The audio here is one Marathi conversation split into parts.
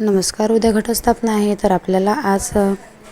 नमस्कार उद्या घटस्थापना आहे तर आपल्याला आज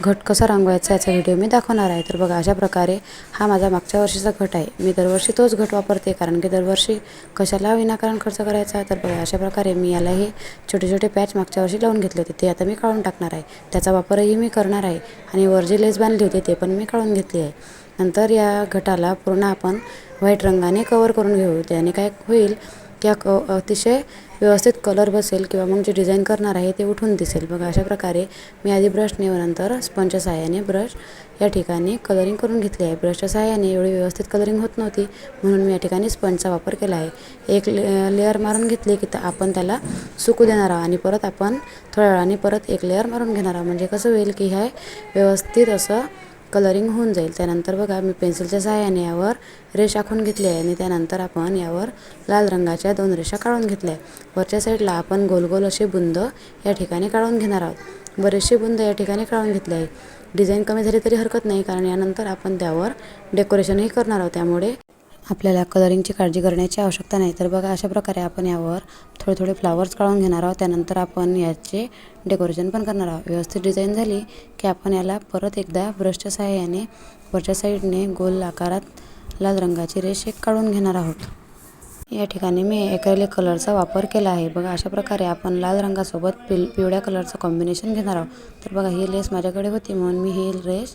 घट कसा रंगवायचा याचा व्हिडिओ मी दाखवणार आहे. तर बघा अशा प्रकारे हा माझा मागच्या वर्षीचा घट आहे. मी दरवर्षी तोच घट वापरते कारण की दरवर्षी कशाला विनाकारण खर्च करायचा? तर बघा अशा प्रकारे मी याला हे छोटे छोटे पॅच मागच्या वर्षी लावून घेतले होते. ते आता मी काढून टाकणार आहे. त्याचा वापरही मी करणार आहे. आणि वर जे लेस बांधली होती ते पण मी काढून घेतली आहे. नंतर या घटाला पूर्ण आपण व्हाईट रंगाने कवर करून घेऊ. त्याने काय होईल किंवा क अतिशय व्यवस्थित कलर बसेल किंवा मग जे डिझाईन करणार आहे ते उठून दिसेल. बघा अशा प्रकारे मी आधी ब्रशने व नंतर स्पंजच्या सहाय्याने ब्रश या ठिकाणी कलरिंग करून घेतली आहे. ब्रशच्या सहाय्याने एवढी व्यवस्थित कलरिंग होत नव्हती म्हणून मी या ठिकाणी स्पंजचा वापर केला आहे. एक ले लेअर मारून घेतली की तर आपण त्याला सुकू देणार आहोत आणि परत आपण थोड्या वेळाने परत एक लेअर मारून घेणार आहोत. म्हणजे कसं होईल की हे व्यवस्थित असं कलरिंग होऊन जाईल. त्यानंतर बघा मी पेन्सिलच्या सहाय्याने यावर रेष आखून घेतली आहे आणि त्यानंतर आपण यावर लाल रंगाच्या दोन रेषा काढून घेतल्या आहे वरच्या साईडला आपण गोल गोल असे बुंद या ठिकाणी काढून घेणार आहोत. बरेचसे बुंद या ठिकाणी काढून घेतले आहे डिझाईन कमी झाली तरी हरकत नाही कारण यानंतर आपण त्यावर डेकोरेशनही करणार आहोत. त्यामुळे आपल्याला कलरिंगची काळजी करण्याची आवश्यकता नाही. तर बघा अशा प्रकारे आपण यावर थोडे थोडे फ्लावर्स काढून घेणार आहोत. त्यानंतर आपण याचे डेकोरेशन पण करणार आहोत. व्यवस्थित डिझाईन झाली की आपण याला परत एकदा ब्रशच्या सहाय्याने वरच्या साईडने गोल आकारात लाल रंगाची रेष एक काढून घेणार आहोत. या ठिकाणी मी ॲक्रेलिक कलरचा वापर केला आहे. बघा अशा प्रकारे आपण लाल रंगासोबत पिल पिवळ्या कलरचं कॉम्बिनेशन घेणार आहोत. तर बघा ही लेस माझ्याकडे होती म्हणून मी ही रेस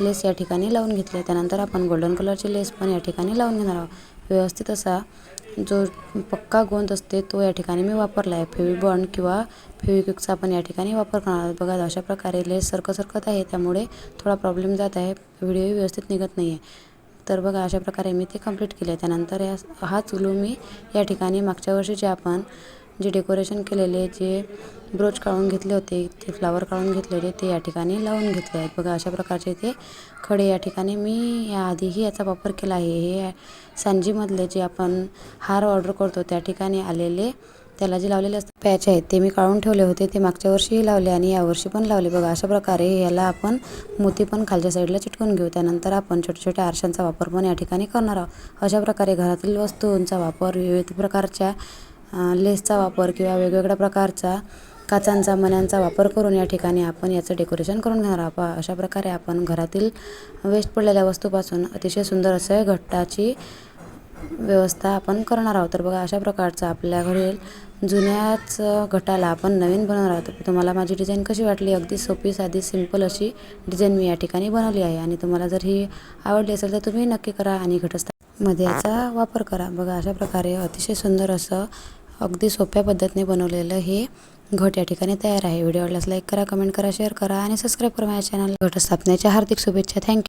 लेस या ठिकाणी लावून घेतली त्यानंतर आपण गोल्डन कलरची लेस पण या ठिकाणी लावून घेणार आहोत. व्यवस्थित असा जो पक्का गोंद असते तो या ठिकाणी मी वापरला आहे. फेविबॉन्ड किंवा फेविक्विकचा आपण या ठिकाणी वापर करणार आहोत. बघा अशा प्रकारे लेस सरकं सरकत आहे. त्यामुळे थोडा प्रॉब्लेम जात आहे. व्हिडिओही व्यवस्थित निघत नाही आहे तर बघा अशा प्रकारे मी ते कंप्लीट केले त्यानंतर या हाच ग्लू मी या ठिकाणी मागच्या वर्षी जे आपण जे डेकोरेशन केलेले जे ब्रोच काढून घेतले होते ते फ्लावर काढून घेतलेले ते या ठिकाणी लावून घेतले आहेत. बघा अशा प्रकारचे ते खडे या ठिकाणी मी याआधीही याचा वापर केला आहे. हे सांजीमधले जे आपण हार ऑर्डर करतो त्या ठिकाणी आलेले त्याला जे लावलेले असतात पॅच आहेत ते मी काढून ठेवले होते ते मागच्या वर्षीही लावले आणि यावर्षी पण लावले. बघा अशा प्रकारे याला आपण मोती पण खालच्या साईडला चिटकून घेऊ. त्यानंतर आपण छोट्या छोट्या आरशांचा वापर पण या ठिकाणी करणार आहोत. अशा प्रकारे घरातील वस्तूंचा वापर विविध प्रकारच्या लेसचा वापर किंवा वेगवेगळ्या प्रकारचा काचांचा मण्यांचा वापर करून या ठिकाणी आपण याचं डेकोरेशन करून घेणार आहोत. अशा प्रकारे आपण घरातील वेस्ट पडलेल्या वस्तूपासून अतिशय सुंदर असं घट्टाची व्यवस्था आपण करणार आहोत. तर बघा अशा प्रकारचं आपल्या घरी जुन्याच घटाला आपण नवीन बनवणार आहोत. तुम्हाला माझी डिझाईन कशी वाटली? अगदी सोपी साधी सिंपल अशी डिझाईन मी या ठिकाणी बनवली आहे. आणि तुम्हाला जर ही आवडली असेल तर तुम्ही नक्की करा आणि घटस्थामध्ये याचा वापर करा. बघा अशा प्रकारे अतिशय सुंदर असं अगदी सोप्या पद्धतीने बनवलेलं हे घट या ठिकाणी तयार आहे. व्हिडिओ आवडल्यास लाईक करा कमेंट करा शेअर करा आणि सबस्क्राईब करा माझ्या चॅनल घटस्थापनेच्या हार्दिक शुभेच्छा. थँक्यू